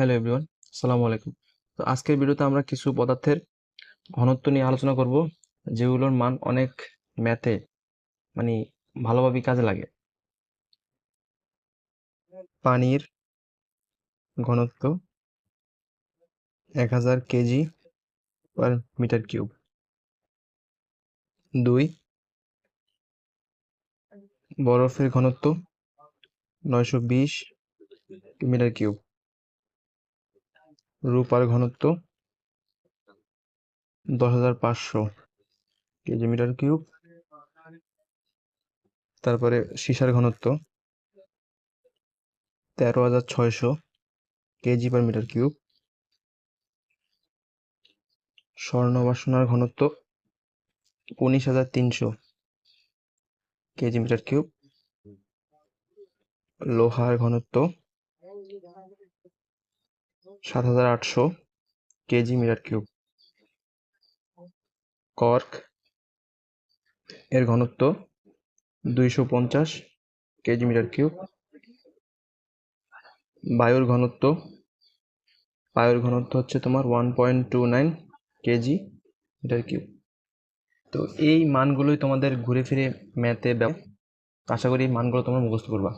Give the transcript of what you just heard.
Hello everyone, আসসালামু আলাইকুম। তো আজকের ভিডিওতে আমরা কিছু পদার্থের ঘনত্ব নিয়ে আলোচনা করব, যেগুলোর মান অনেক ম্যাথে মানে ভালোভাবে কাজে লাগে। পানির ঘনত্ব এক হাজার কেজি পার মিটার কিউব দুই, বরফের ঘনত্ব নয়শো বিশ মিটার কিউব রূপার ঘনত্ব দশ হাজার পাঁচশো কেজি মিটার কিউব। তারপরে সীসার ঘনত্ব তেরো হাজার ছয়শো কেজি পার মিটার কিউব। স্বর্ণ বা সোনার ঘনত্ব উনিশ হাজার তিনশো কেজি মিটার কিউব। লোহার ঘনত্ব সাত হাজার আটশো কেজি মিটার কিউব। কর্ক এর ঘনত্ব দুইশো পঞ্চাশ কেজি মিটার কিউব। বায়ুর ঘনত্ব বায়ুর ঘনত্ব হচ্ছে তোমার one point two nine KG metre cube. তো এই মানগুলোই তোমাদের ঘুরে ফিরে ম্যাথে আশা করি এই মানগুলো তোমরা মুখস্থ করবা।